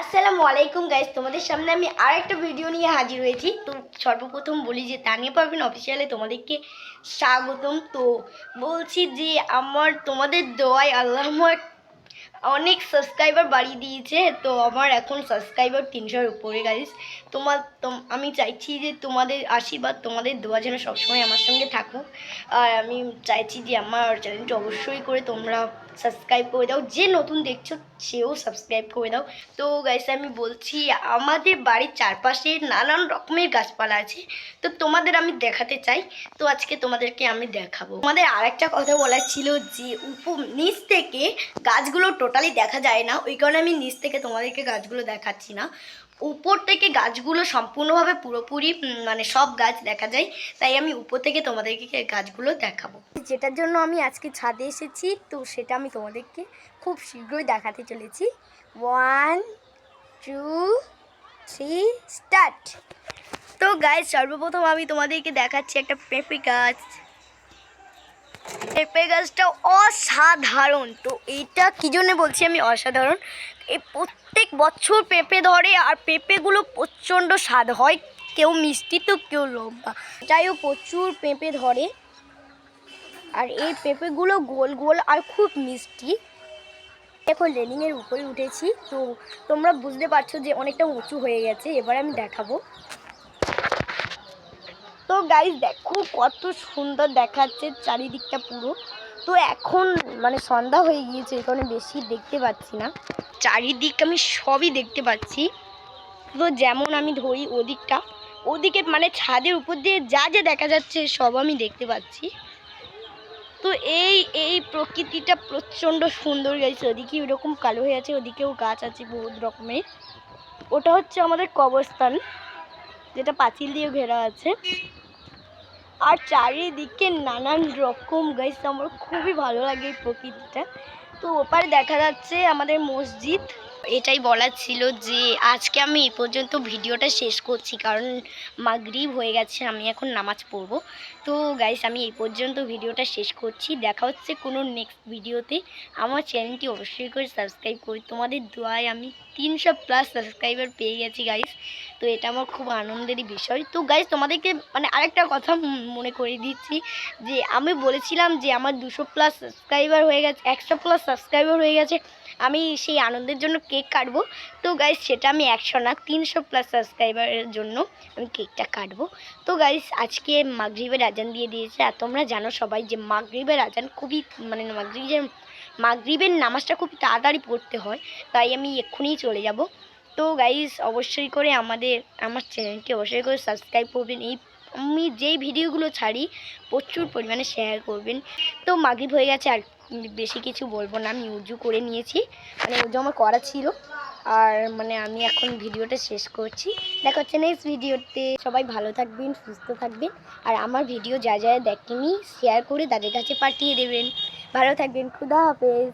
আসসালামু আলাইকুম গাইজ তোমাদের সামনে আমি আর একটা ভিডিও নিয়ে হাজির হয়েছি। তো সর্বপ্রথম বলি যে তানিয়া পারবেন অফিসিয়ালে তোমাদেরকে স্বাগতম। তো বলছি যে, আমার তোমাদের দোয়াই আল্লাহ অনেক সাবস্ক্রাইবার বাড়িয়ে দিয়েছে, তো আমার এখন সাবস্ক্রাইবার তিনশোর উপরে গাইস তোমার, তোম- আমি চাইছি যে তোমাদের আশীর্বাদ, তোমাদের দোয়া যেন সবসময় আমার সঙ্গে থাকুক আর আমি চাইছি যে আমার চ্যানেলটা অবশ্যই করে তোমরা সাবস্ক্রাইব করে দাও। যে নতুন দেখছ, সেও সাবস্ক্রাইব করে দাও। তো গাইস আমি বলছি, আমাদের বাড়ির চারপাশে নানান রকমের গাছপালা আছে। তো তোমাদের আমি দেখাতে চাই। তো আজকে তোমাদেরকে আমি দেখাবো। তোমাদের আরেকটা কথা বলার ছিল যে উপ নিচ থেকে গাছগুলো টোটালি দেখা যায় না। ওই কারণে আমি নিচ থেকে তোমাদেরকে গাছগুলো দেখাচ্ছি না। উপর থেকে গাছগুলো সম্পূর্ণভাবে পুরোপুরি মানে সব গাছ দেখা যায়। তাই আমি উপর থেকে তোমাদেরকে গাছগুলো দেখাবো। যেটার জন্য আমি আজকে ছাদে এসেছি, তো সেটা আমি তোমাদেরকে খুব শীঘ্রই দেখাতে চলেছি। ওয়ান টু থ্রি স্টার্ট তো গাছ সর্বপ্রথম আমি তোমাদেরকে দেখাচ্ছি একটা পেঁপে গাছ। পেঁপে গাছটা অসাধারণ। তো এইটা কী জন্য বলছি আমি অসাধারণ? এই প্রত্যেক বছর পেঁপে ধরে আর পেঁপেগুলো প্রচণ্ড স্বাদ হয়, কেউ মিষ্টি তো কেউ লম্বা। যাইও প্রচুর পেঁপে ধরে। আর এই পেঁপেগুলো গোল গোল আর খুব মিষ্টি। এখন রেলিংয়ের উপরে উঠেছি, তো তোমরা বুঝতে পারছ যে অনেকটা উঁচু হয়ে গেছে, এবার আমি দেখাবো। গাইজ দেখো কত সুন্দর দেখাচ্ছে চারিদিকটা পুরো। তো এখন মানে সন্ধ্যা হয়ে গিয়েছে কারণে বেশি দেখতে পাচ্ছি না। চারিদিক আমি সবই দেখতে পাচ্ছি। তো যেমন আমি ধরি ওদিকটা, ওদিকে মানে ছাদের উপর দিয়ে যা যা দেখা যাচ্ছে, সব আমি দেখতে পাচ্ছি। তো এই এই প্রকৃতিটা প্রচণ্ড সুন্দর গেছে ওদিকে ওরকম কালো হয়ে আছে, ওদিকেও গাছ আছে বহুত রকমের। ওটা হচ্ছে আমাদের কবরস্থান, যেটা পাঁচিল দিয়ে ঘেরা আছে। আর চারিদিকে নানান রকম গাইস আমার খুবই ভালো লাগে এই প্রকৃতিটা। তো ওপারে দেখা যাচ্ছে আমাদের মসজিদ। এটাই বলার ছিল যে আজকে আমি এই পর্যন্ত ভিডিওটা শেষ করছি, কারণ মাগরিব হয়ে গেছে, আমি এখন নামাজ পড়ব। তো গাইস আমি এই পর্যন্ত ভিডিওটা শেষ করছি। দেখা হচ্ছে কোনো নেক্সট ভিডিওতে। আমার চ্যানেলটি অবশ্যই করে সাবস্ক্রাইব করি। তোমাদের দোয়ায় আমি তিনশো প্লাস সাবস্ক্রাইবার পেয়ে গেছি গাইস তো এটা আমার খুব আনন্দেরই বিষয়। তো গাইস তোমাদেরকে মানে আরেকটা কথা মনে করে দিচ্ছি যে আমি বলেছিলাম যে আমার দুশো প্লাস সাবস্ক্রাইবার হয়ে গেছে, একশো প্লাস সাবস্ক্রাইবার হয়ে গেছে। আমি সেই আনন্দের জন্য কেক কাটবো। তো গাইস সেটা আমি একশো না, তিনশো প্লাস সাবস্ক্রাইবারের জন্য আমি কেকটা কাটবো। তো গাইস আজকে মাগরিবের আজান দিয়ে দিয়েছে। আর তোমরা জানো সবাই যে মাগরিবের আজান খুবই মানে মাগরিবের মাগরিবের নামাজটা খুব তাড়াতাড়ি পড়তে হয়। তাই আমি এক্ষুনি চলে যাব। তো গাইস অবশ্যই করে আমাদের, আমার চ্যানেলটি অবশ্যই করে সাবস্ক্রাইব করবেন। এই আমি যেই ভিডিওগুলো ছাড়ি, প্রচুর পরিমাণে শেয়ার করবেন। তো মাগরিব হয়ে গেছে, আর বেশি কিছু বলব না, আমি উজু করে নিয়েছি। মানে উজু আমার করা ছিল। আর মানে আমি এখন ভিডিওটা শেষ করছি। দেখা হচ্ছে নেক্সট ভিডিওতে। সবাই ভালো থাকবেন, সুস্থ থাকবেন। আর আমার ভিডিও যা যা দেখেনি শেয়ার করে তাদের কাছে পাঠিয়ে দেবেন। ভালো থাকবেন, খুদা হাফেজ।